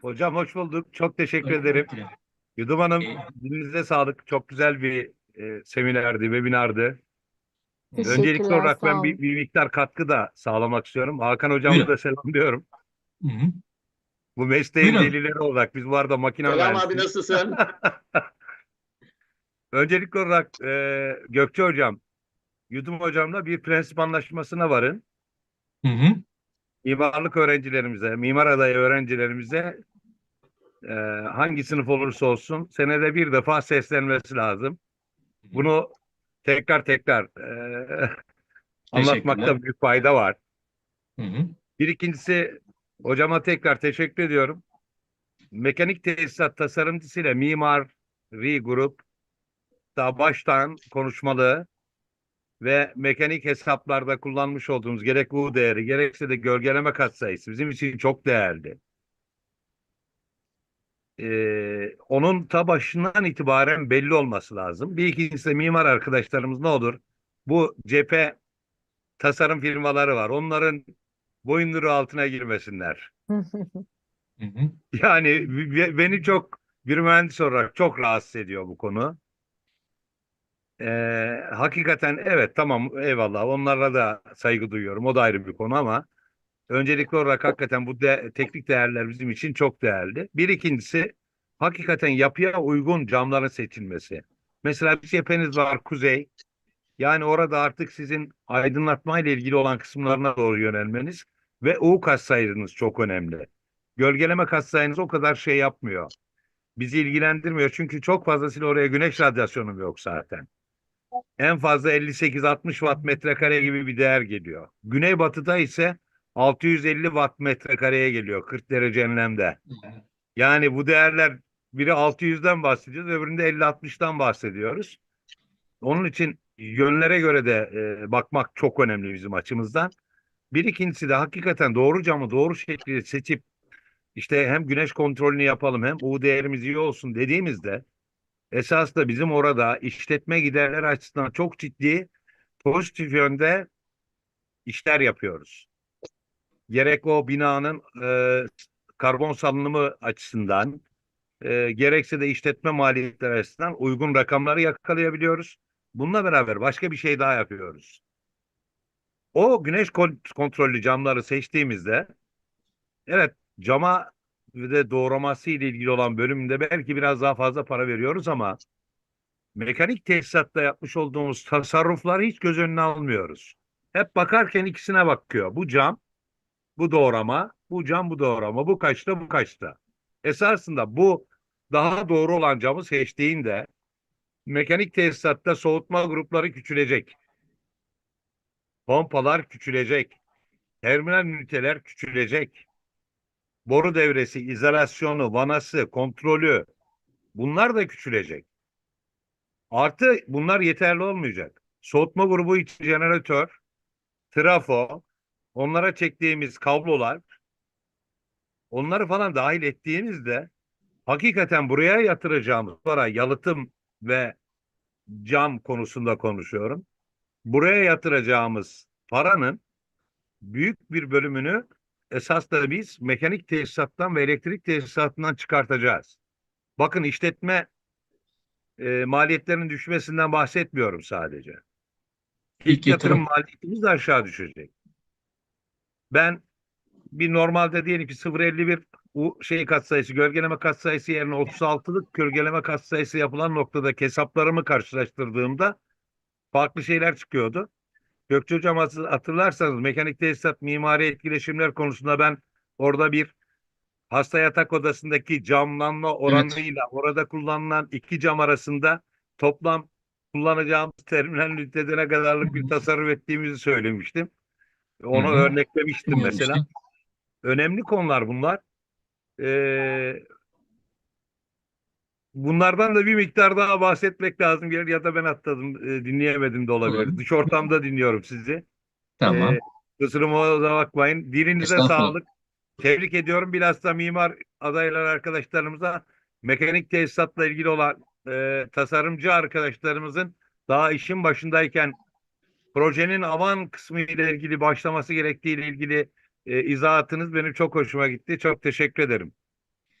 Hocam hoş bulduk. Çok teşekkür Hoş ederim. bulduk. Yudum Hanım, Ee, dilinize sağlık. Çok güzel bir e, seminerdi, webinardı. Öncelikli olarak ben bir, bir miktar katkı da sağlamak istiyorum. Hakan Hocam'ı da selamlıyorum. Hı hı. Bu mesleğin Buyurun. delileri olarak biz bu arada makine Selam abi nasılsın? Öncelikli olarak e, Gökçe Hocam, Yudum Hocam'la bir prensip anlaşmasına varın. Hı hı. Mimarlık öğrencilerimize, mimar adayı öğrencilerimize e, hangi sınıf olursa olsun senede bir defa seslenmesi lazım. Bunu tekrar tekrar e, anlatmakta büyük fayda var. Hı hı. Bir ikincisi hocama tekrar teşekkür ediyorum. Mekanik tesisat tasarımcısıyla mimari grup da baştan konuşmalı ve mekanik hesaplarda kullanmış olduğumuz gerek U değeri gerekse de gölgeleme katsayısı bizim için çok değerli. Ee, onun ta başından itibaren belli olması lazım. Bir ikincisi de mimar arkadaşlarımız ne olur? Bu cephe tasarım firmaları var. Onların boyunları altına girmesinler. Yani be- beni çok bir mühendis olarak çok rahatsız ediyor bu konu. Ee, hakikaten evet tamam eyvallah onlara da saygı duyuyorum. O da ayrı bir konu ama öncelikli olarak hakikaten bu de, teknik değerler bizim için çok değerli. Bir ikincisi hakikaten yapıya uygun camların seçilmesi. Mesela bir cepheniz var kuzey. Yani orada artık sizin aydınlatma ile ilgili olan kısımlarına doğru yönelmeniz ve U katsayınız çok önemli. Gölgeleme katsayınız o kadar şey yapmıyor. Bizi ilgilendirmiyor çünkü çok fazlasıyla oraya güneş radyasyonu yok zaten. En fazla 58-60 watt metrekare gibi bir değer geliyor. Güneybatıda ise 650 watt metrekareye geliyor 40 derece enlemde. Yani bu değerler biri 600'den bahsediyoruz, öbüründe 50-60'dan bahsediyoruz. Onun için yönlere göre de e, bakmak çok önemli bizim açımızdan. Bir ikincisi de hakikaten doğru camı doğru şekilde seçip işte hem güneş kontrolünü yapalım hem U değerimiz iyi olsun dediğimizde esas da bizim orada işletme giderleri açısından çok ciddi pozitif yönde işler yapıyoruz. Gerek o binanın e, karbon salınımı açısından e, gerekse de işletme maliyetleri açısından uygun rakamları yakalayabiliyoruz. Bununla beraber başka bir şey daha yapıyoruz. O güneş kon- kontrollü camları seçtiğimizde evet cama ve de doğraması ile ilgili olan bölümünde belki biraz daha fazla para veriyoruz ama mekanik tesisatta yapmış olduğumuz tasarrufları hiç göz önüne almıyoruz. Hep bakarken ikisine bakıyor. Bu cam, bu doğrama, bu cam, bu doğrama, bu kaçta, bu kaçta. Esasında bu daha doğru olan camı seçtiğinde mekanik tesisatta soğutma grupları küçülecek. Pompalar küçülecek. Terminal üniteler küçülecek. Boru devresi, izolasyonu, vanası, kontrolü bunlar da küçülecek. Artı bunlar yeterli olmayacak. Soğutma grubu için jeneratör, trafo, onlara çektiğimiz kablolar, onları falan dahil ettiğimizde hakikaten buraya yatıracağımız para yalıtım ve cam konusunda konuşuyorum. Buraya yatıracağımız paranın büyük bir bölümünü esas da biz mekanik tesisattan ve elektrik tesisatından çıkartacağız. Bakın işletme e, maliyetlerinin düşmesinden bahsetmiyorum sadece. İlk İlk yatırım maliyetimiz de aşağı düşecek. Ben bir normalde diyelim ki 0.51 u şey katsayısı, gölgeleme katsayısı yerine 36'lık gölgeleme katsayısı yapılan noktada hesaplarımı karşılaştırdığımda farklı şeyler çıkıyordu. Gökçe Hocam hatır- hatırlarsanız mekanik tesisat mimari etkileşimler konusunda ben orada bir hasta yatak odasındaki camlanma oranıyla orada kullanılan iki cam arasında toplam kullanacağımız terminal ünitede ne kadarlık bir tasarruf ettiğimizi söylemiştim. Onu Hı hı. örneklemiştim mesela. Önemli konular bunlar. Ee, bunlardan da bir miktar daha bahsetmek lazım gelir ya da ben atladım e, dinleyemedim de olabilir. Hı. Dış ortamda dinliyorum sizi. Tamam. Ee, kusuruma da bakmayın. Dilinize sağlık. Tebrik ediyorum. Bilhassa mimar adaylar arkadaşlarımıza mekanik tesisatla ilgili olan e, tasarımcı arkadaşlarımızın daha işin başındayken projenin aman kısmı ile ilgili başlaması gerektiği ile ilgili e, izahatınız benim çok hoşuma gitti. Çok teşekkür ederim.